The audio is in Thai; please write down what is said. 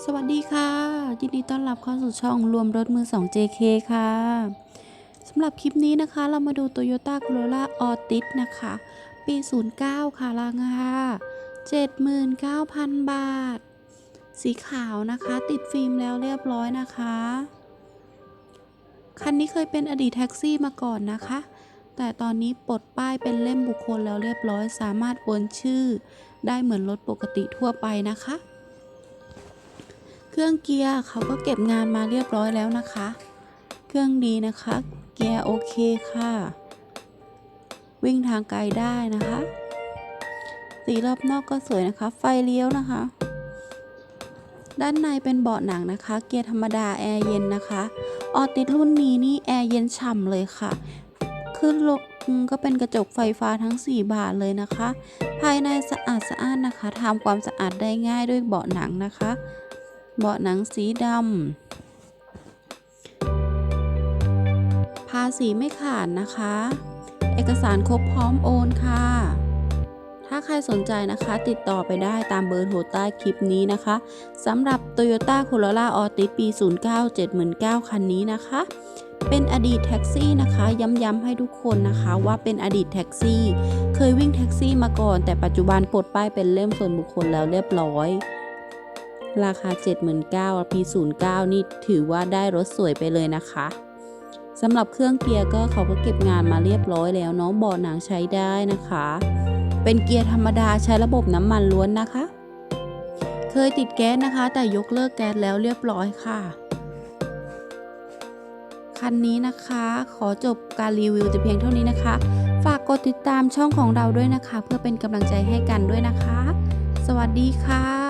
สวัสดีค่ะ ยินดีต้อนรับเข้าสู่ช่องรวมรถมือ 2 JK ค่ะสำหรับคลิปนี้นะคะ เรามาดู Toyota Corolla Altis นะคะ ปี 09 ค่ะ ราคา 79,000 บาท สีขาวนะคะ ติดฟิล์มแล้วเรียบร้อยนะคะ คันนี้เคยเป็นอดีตแท็กซี่มาก่อนนะคะ แต่ตอนนี้ปลดป้ายเป็นเล่มบุคคลแล้วเรียบร้อย สามารถโอนชื่อ ได้เหมือนรถปกติทั่วไปนะคะ เครื่องเกียร์เขาก็เก็บงานมาเรียบร้อยแล้วนะคะ เครื่องดีนะคะ เกียร์โอเคค่ะ วิ่งทางไกลได้นะคะ สีรอบนอกก็สวยนะคะ ไฟเลี้ยวนะคะ ด้านในเป็นเบาะหนังนะคะ เกียร์ธรรมดาแอร์เย็นนะคะ ออติดรุ่นนี้นี่แอร์เย็นฉ่ำเลยค่ะ ขึ้นลงก็เป็นกระจกไฟฟ้าทั้ง 4 บานเลยนะคะ ภายในสะอาดสะอ้านนะคะทำความสะอาดได้ง่ายด้วยเบาะหนังนะคะ เบาะหนังสีดำภาษีไม่ขาดนะคะ เอกสารครบพร้อมโอนค่ะ ถ้าใครสนใจนะคะติดต่อไปได้ตามเบอร์โทรใต้คลิปนี้นะคะสำหรับ Toyota Corolla Altis ปี 09 79,000คันนี้นะคะ เป็นอดีตแท็กซี่นะคะ ย้ำๆให้ทุกคนนะคะว่าเป็นอดีตแท็กซี่ เคยวิ่งแท็กซี่มาก่อน แต่ปัจจุบันปลดป้ายเป็นเล่มส่วนบุคคลแล้วเรียบร้อย ราคา 79,000ปี09นี่ถือว่าได้รถสวยไปเลยนะคะสำหรับเครื่องเกียร์ก็เขาก็เก็บงานมาเรียบร้อยแล้วเนาะเบาะหนังใช้ได้นะคะ เป็นเกียร์ธรรมดาใช้ระบบน้ำมันล้วนนะคะ เคยติดแก๊สนะคะ แต่ยกเลิกแก๊สแล้วเรียบร้อยค่ะ คันนี้นะคะ ขอจบการรีวิวแต่เพียงเท่านี้นะคะ ฝากกดติดตามช่องของเราด้วยนะคะ เพื่อเป็นกำลังใจให้กันด้วยนะคะ สวัสดีค่ะ